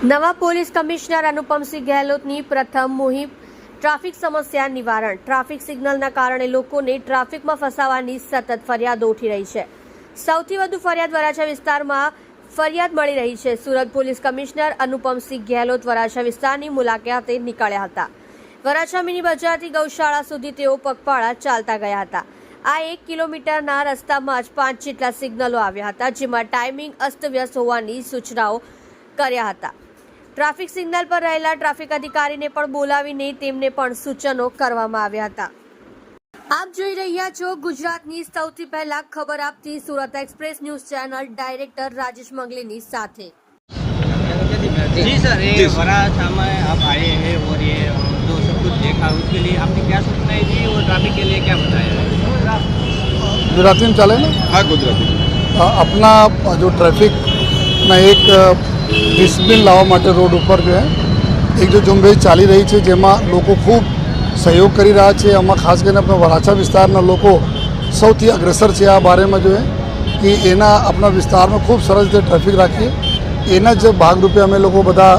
નવા police commissioner Anupamsinh ગેહલોતની પ્રથમ મુહિમ traffic સમસ્યા નિવારણ. ટ્રાફિક સિગ્નલના કારણે લોકોને ટ્રાફિકમાં ફસાવાની સતત ફરિયાદો ઉઠી રહી છે. સૌથી વધુ ફરિયાદ વરાછા વિસ્તારમાં ફરિયાદ મળી રહી છે. સુરત પોલીસ કમિશનર અનુપમસિંહ ગેહલોત વરાછા વિસ્તારની મુલાકાતે નીકળ્યા હતા. વરાછા મિની બજારથી ગૌશાળા સુધી તેઓ પગપાળા ચાલતા ગયા હતા. આ એક કિલોમીટરના રસ્તામાં જ પાંચ જેટલા સિગ્નલો આવ્યા હતા, જેમાં ટાઈમિંગ અસ્તવ્યસ્ત હોવાની સૂચનાઓ કર્યા હતા. ટ્રાફિક સિગ્નલ પર રહેલા ટ્રાફિક અધિકારીને પણ બોલાવીને તેમને પણ સૂચનો કરવામાં આવ્યા હતા. આપ જોઈ રહ્યા છો ગુજરાતની સૌથી પહેલા ખબર આપતી Surat express news channel director Rajesh મંગલીની સાથે. जी सर ये वराछा में आप आए हैं और ये जो सब कुछ देखा उसके लिए आपने क्या सूचनाएं दी और ट्रैफिक के लिए क्या बताया गुजराती में चले ना हाँ गुजराती अपना जो ट्रैफिक ना एक ડિસિપ્લિન લાવવા માટે રોડ ઉપર જો એક જો ઝુંબેશ ચાલી રહી છે જેમાં લોકો ખૂબ સહયોગ કરી રહ્યા છે. આમાં ખાસ કરીને આપણા વરાછા વિસ્તારના લોકો સૌથી અગ્રેસર છે આ બારેમાં જોઈએ કે એના આપણા વિસ્તારમાં ખૂબ સરસ રીતે ટ્રાફિક રાખીએ. એના જ ભાગરૂપે અમે લોકો બધા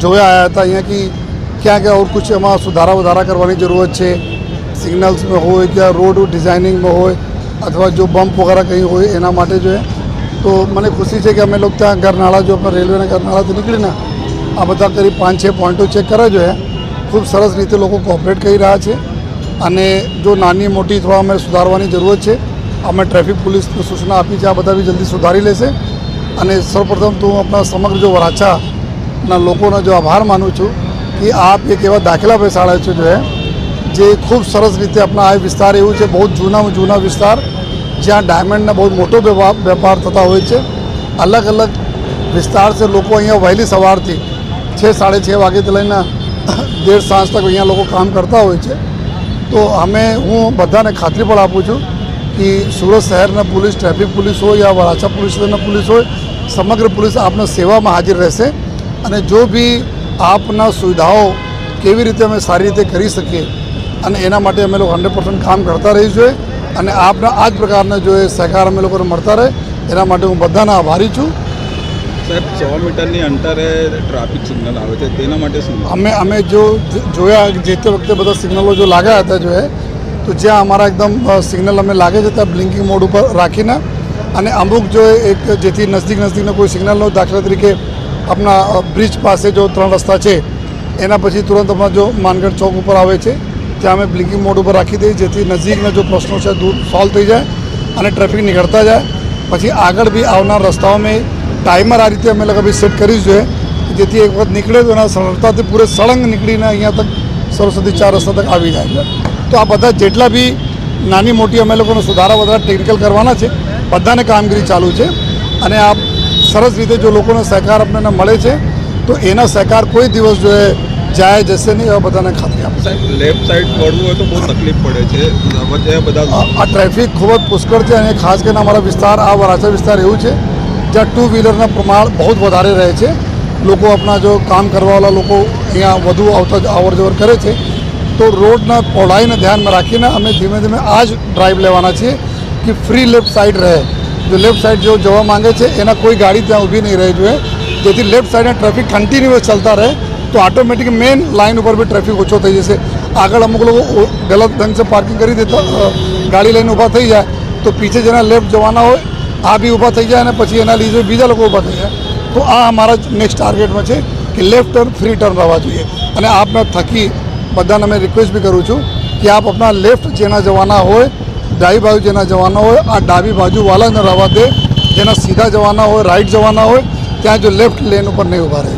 જોયા આવ્યા હતા અહીંયા કે ક્યાં ક્યાં ઓર કુછ એમાં સુધારા વધારા કરવાની જરૂરત છે. સિગ્નલ્સમાં હોય કે રોડ ડિઝાઇનિંગમાં હોય અથવા જો બમ્પ વગેરે કંઈ હોય એના માટે જો હે તો મને ખુશી છે કે અમે લોકો ત્યાં ગરનાળા જો રેલવેના ગરનાળાથી નીકળીને આ બધા કરી પાંચ, છ પોઈન્ટો ચેક કરે જોઈએ ખૂબ સરસ રીતે લોકો કોઓપરેટ કરી રહ્યા છે. અને જો નાની મોટી થોડા અમે સુધારવાની જરૂરત છે, અમે ટ્રાફિક પોલીસને સૂચના આપી છે, આ બધા બી જલ્દી સુધારી લેશે. અને સૌપ્રથમ તો હું આપણા સમગ્ર જો વરાછાના લોકોનો જો આભાર માનું છું કે આપ એક એવા દાખલા બેસાડે છે, જો જે ખૂબ સરસ રીતે આપણા આ વિસ્તાર એવું છે, બહુ જૂના જૂના વિસ્તાર જ્યાં ડાયમંડના બહુ મોટો વેપાર થતા હોય છે. અલગ અલગ વિસ્તાર છે, લોકો અહીંયા વહેલી સવારથી છ, સાડે છ વાગ્યાથી લઈને દેર સાંજ તક અહીંયા લોકો કામ કરતા હોય છે. તો અમે, હું બધાને ખાતરી પણ આપું છું કે સુરત શહેરના પોલીસ, ટ્રાફિક પોલીસ હોય યા વરાછા પોલીસ સ્ટેશનના પોલીસ હોય, સમગ્ર પોલીસ આપના સેવામાં હાજર રહેશે અને જો બી આપના સુવિધાઓ કેવી રીતે અમે સારી રીતે કરી શકીએ અને એના માટે અમે લોકો હંડ્રેડ પર્સન્ટ કામ કરતા રહીશું. અને આપના આ જ પ્રકારના જો એ સહકાર અમે લોકોને મળતા રહે એના માટે હું બધાના આભારી છું. સાહેબ સો મીટરની અંતરે ટ્રાફિક સિગ્નલ આવે છે તેના માટે શું? અમે અમે જો જોયા જે તે વખતે બધા સિગ્નલો જો લાગ્યા હતા જો એ તો જ્યાં અમારા એકદમ સિગ્નલ અમે લાગે છે ત્યાં બ્લિંકિંગ મોડ ઉપર રાખીને અને અમુક જો એક જેથી નજીક નજીકનો કોઈ સિગ્નલનો દાખલા તરીકે આપણા બ્રિજ પાસે જો ત્રણ રસ્તા છે એના પછી તુરંત અમારા જો માનગઢ ચોક ઉપર આવે છે ત્યાં અમે બ્લિંકિંગ મોડ ઉપર રાખી દઈએ, જેથી નજીકના જો પ્રશ્નો છે દૂર સોલ્વ થઈ જાય અને ટ્રાફિક નીકળતા જાય. પછી આગળ બી આવનાર રસ્તાઓમાં ટાઈમર આ રીતે અમે લોકો બી સેટ કરી જોઈએ જેથી એક વખત નીકળે તો એના સરળતાથી પૂરે સળંગ નીકળીને અહીંયા તક સરસ્વતી ચાર રસ્તા તક આવી જાય છે. તો આ બધા જેટલા બી નાની મોટી અમે લોકોને સુધારા વધારા ટેકનિકલ કરવાના છે, બધાને કામગીરી ચાલુ છે. અને આ સરસ રીતે જો લોકોનો સહકાર આપણને મળે છે, તો એના સહકાર કોઈ દિવસ જો એ જાય જશે નહીં એવા બધાને ખાતરી આપે સાહેબ લેફ્ટ સાઈડ વળવું હોય તો બહુ તકલીફ પડે છે. બધા આ આ ટ્રાફિક ખૂબ જ પુષ્કળ છે અને ખાસ કરીને અમારા વિસ્તાર આ વરાછા વિસ્તાર એવું છે જ્યાં ટુ વ્હીલરના પ્રમાણ બહુ જ વધારે રહે છે. લોકો આપણા જો કામ કરવાવાળા લોકો અહીંયા વધુ આવતા અવર જવર કરે છે. તો રોડના પહોળાઈને ધ્યાનમાં રાખીને અમે ધીમે ધીમે આ જ ડ્રાઈવ લેવાના છીએ કે ફ્રી લેફ્ટ સાઈડ રહે. જો લેફ્ટ સાઈડ જો જવા માંગે છે એના કોઈ ગાડી ત્યાં ઊભી નહીં રહે જોઈએ. જેથી લેફ્ટ સાઈડના ટ્રાફિક કન્ટિન્યુઅસ ચાલતા રહે. તો ઓટોમેટિક મેઇન લાઇન ઉપર બી ટ્રાફિક ઓછો થઈ જશે. આગળ અમુક લોકો ગલત ઢંગ से પાર્કિંગ કરી દેતા ગાડી લઈને ઊભા થઈ જાય. તો પીછે જેના લેફ્ટ જવાના હોય, આ બી ઊભા થઈ જાય અને પછી એના લીધે બીજા લોકો ઊભા થઈ જાય. તો આ અમારા નેક્સ્ટ ટાર્ગેટમાં છે કે લેફ્ટ ટર્ન ફ્રી ટર્ન રહેવા જોઈએ. અને આપને થકી બધાને અમે રિક્વેસ્ટ બી કરું છું કે આપ આપણા લેફ્ટ જેના જવાના હોય, ડાબી બાજુ જેના જવાના હોય, આ ડાબી બાજુવાળાને રહેવા દે. જેના સીધા જવાના હોય રાઈટ જવાના હોય, ત્યાં જો લેફ્ટ લેન ઉપર નહીં ઊભા રહે.